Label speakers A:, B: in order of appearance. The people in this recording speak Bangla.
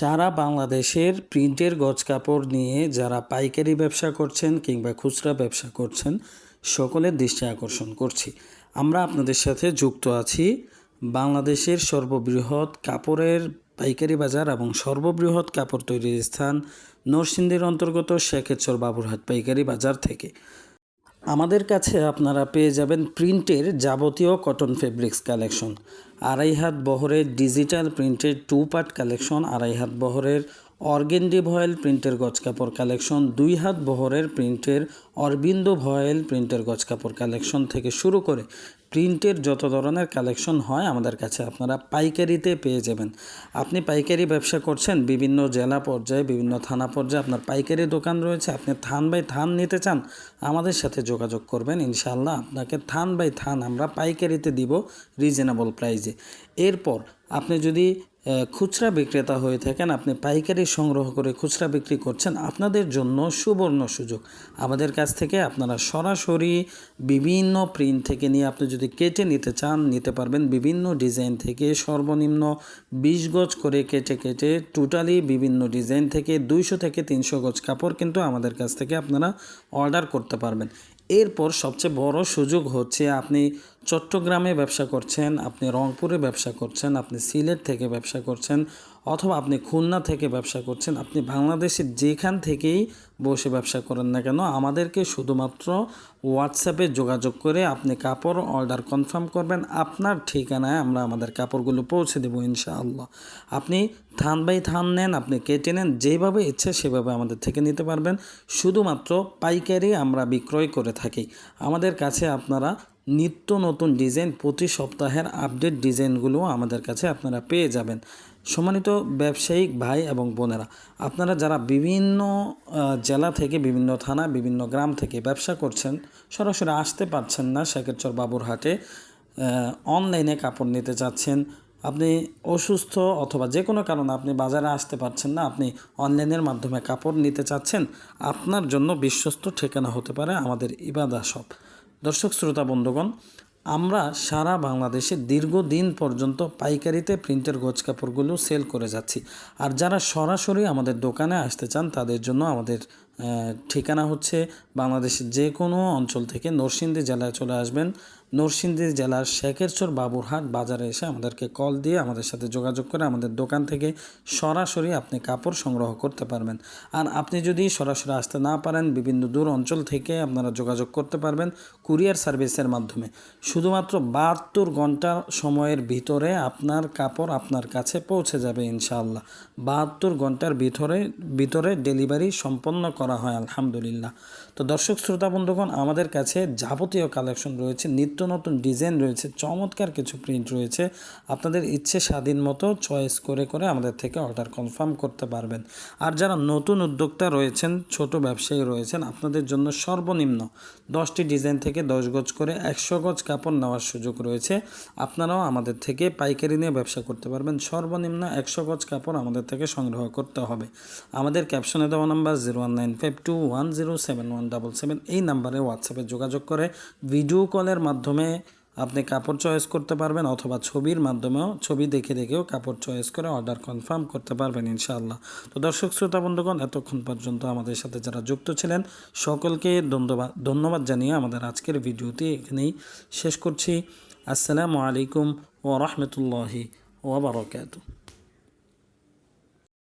A: সারা বাংলাদেশের প্রিন্টের গজ কাপড় নিয়ে যারা পাইকারি ব্যবসা করছেন কিংবা খুচরা ব্যবসা করছেন, সকলের দৃষ্টি আকর্ষণ করছি। আমরা আপনাদের সাথে যুক্ত আছি বাংলাদেশের সর্ববৃহৎ কাপড়ের পাইকারি বাজার এবং সর্ববৃহৎ কাপড় তৈরির স্থান নরসিংদীর অন্তর্গত শেখেরচর বাবুরহাট পাইকারি বাজার থেকে। আমাদের কাছে আপনারা পেয়ে যাবেন প্রিন্টের যাবতীয় কটন ফেব্রিক্স কালেকশন। আড়াই হাত বহরের ডিজিটাল প্রিন্টের টু পার্ট কালেকশন, আড়াই হাত বহরের অর্গেন্ডি ভয়েল প্রিন্টের গজ কাপড় কালেকশন, দুই হাত বহরের প্রিন্টের অরবিন্দ ভয়েল প্রিন্টের গজ কাপড় কালেকশন থেকে শুরু করে প্রিন্টের যত ধরনের কালেকশন হয় আমাদের কাছে আপনারা পাইকারিতে পেয়ে যাবেন। আপনি পাইকারি ব্যবসা করছেন, বিভিন্ন জেলা পর্যায়ে, বিভিন্ন থানা পর্যায়ে আপনার পাইকারি দোকান রয়েছে, আপনি থান বাই থান নিতে চান, আমাদের সাথে যোগাযোগ করবেন, ইনশাআল্লাহ আপনাকে থান বাই থান আমরা পাইকারিতে দিব রিজনেবল প্রাইজে এরপর আপনি যদি খুচরা বিক্রেতা হয়ে থাকেন, আপনি পাইকারি সংগ্রহ করে খুচরা বিক্রি করছেন, আপনাদের জন্য সুবর্ণ সুযোগ। আমাদের কাছ থেকে আপনারা সরাসরি বিভিন্ন প্রিন্ট থেকে নিয়ে আপনি যদি কেটে নিতে চান, নিতে পারবেন বিভিন্ন ডিজাইন থেকে সর্বনিম্ন বিশ গজ করে কেটে কেটে টোটালি বিভিন্ন ডিজাইন থেকে দুইশো থেকে তিনশো গজ কাপড় কিন্তু আমাদের কাছ থেকে আপনারা অর্ডার করতে পারবেন। এরপর সবচেয়ে বড় সুযোগ হচ্ছে আপনি চট্টগ্রামে ব্যবসা করছেন, আপনি রংপুরে ব্যবসা করছেন, আপনি সিলেট থেকে ব্যবসা করছেন অথবা আপনি খুলনা থেকে ব্যবসা করছেন, আপনি বাংলাদেশের যেখান থেকেই বসে ব্যবসা করেন না কেন, আমাদেরকে শুধুমাত্র হোয়াটসঅ্যাপে যোগাযোগ করে আপনি কাপড় অর্ডার কনফার্ম করবেন। আপনার ঠিকানায় আমরা আমাদের কাপড়গুলো পৌঁছে দেবো ইনশাআল্লাহ। আপনি থান বাই থান নেন, আপনি কেটে নেন, যেভাবে ইচ্ছে সেভাবে আমাদের থেকে নিতে পারবেন। শুধুমাত্র পাইকারি আমরা বিক্রয় করে থাকি। আমাদের কাছে আপনারা নিত্য নতুন ডিজাইন, প্রতি সপ্তাহের আপডেট ডিজাইনগুলো আমাদের কাছে আপনারা পেয়ে যাবেন। সম্মানিত ব্যবসায়িক ভাই এবং বোনেরা, আপনারা যারা বিভিন্ন জেলা থেকে, বিভিন্ন থানা, বিভিন্ন গ্রাম থেকে ব্যবসা করছেন, সরাসরি আসতে পারছেন না শেখেরচর বাবুরহাটে অনলাইনে কাপড় নিতে চাচ্ছেন আপনি অসুস্থ অথবা যে কোনো কারণে আপনি বাজারে আসতে পারছেন না, আপনি অনলাইনের মাধ্যমে কাপড় নিতে চাচ্ছেন, আপনার জন্য বিশ্বস্ত ঠিকানা হতে পারে আমাদের ইবাদা শপ। দর্শক, শ্রোতা, বন্ধুগণ আমরা সারা বাংলাদেশে দীর্ঘদিন পর্যন্ত পাইকারিতে প্রিন্টের গোজ কাপড়গুলো সেল করে যাচ্ছি। আর যারা সরাসরি আমাদের দোকানে আসতে চান, তাদের জন্য আমাদের ঠিকানা হচ্ছে বাংলাদেশের যে কোনো অঞ্চল থেকে নরসিংদী জেলায় চলে আসবেন। নরসিংদী জেলার শেখেরচর বাবুরহাট বাজারে এসে আমাদেরকে কল দিয়ে আমাদের সাথে যোগাযোগ করে আমাদের দোকান থেকে সরাসরি আপনি কাপড় সংগ্রহ করতে পারবেন। আর আপনি যদি সরাসরি আসতে না পারেন, বিভিন্ন দূর অঞ্চল থেকে আপনারা যোগাযোগ করতে পারবেন কুরিয়ার সার্ভিসের মাধ্যমে। শুধুমাত্র বাহাত্তর ঘণ্টা সময়ের ভিতরে আপনার কাপড় আপনার কাছে পৌঁছে যাবে ইনশাআল্লাহ। বাহাত্তর ঘণ্টার ভিতরে ভিতরে ডেলিভারি সম্পন্ন করা হয়, আলহামদুলিল্লাহ। তো দর্শক, শ্রোতা, বন্ধুগণ, আমাদের কাছে যাবতীয় কালেকশন রয়েছে, নিত্য নতুন ডিজাইন রয়েছে, চমৎকার কিছু প্রিন্ট রয়েছে। আপনাদের ইচ্ছে স্বাধীন মতো চয়েস করে করে আমাদের থেকে অর্ডার কনফার্ম করতে পারবেন। আর যারা নতুন উদ্যোক্তা রয়েছেন, ছোট ব্যবসায়ী রয়েছেন, আপনাদের জন্য সর্বনিম্ন দশটি ডিজাইন থেকে দশ গজ করে একশো গজ কাপড় নেওয়ার সুযোগ রয়েছে। আপনারাও আমাদের থেকে পাইকারি নিয়ে ব্যবসা করতে পারবেন। সর্বনিম্ন একশো গজ কাপড় আমাদের থেকে সংগ্রহ করতে হবে। আমাদের ক্যাপশনে দেওয়া number zero one nine five two one zero seven one double seven এই নাম্বারে হোয়াটসঅ্যাপে যোগাযোগ করে ভিডিও কলের মাধ্যমে আপনি কাপড় চয়েস করতে পারবেন অথবা ছবির মাধ্যমেও ছবি দেখে দেখেও কাপড় চয়েস করে অর্ডার কনফার্ম করতে পারবেন ইনশাআল্লাহ। তো দর্শক, শ্রোতা, বন্ধুগণ, এতক্ষণ পর্যন্ত আমাদের সাথে যারা যুক্ত ছিলেন, সকলকে ধন্যবাদ ধন্যবাদ জানিয়ে আমাদের আজকের ভিডিওটি এখানেই শেষ করছি। আসসালামু আলাইকুম ও রহমতুল্লাহি ওবরাকাতু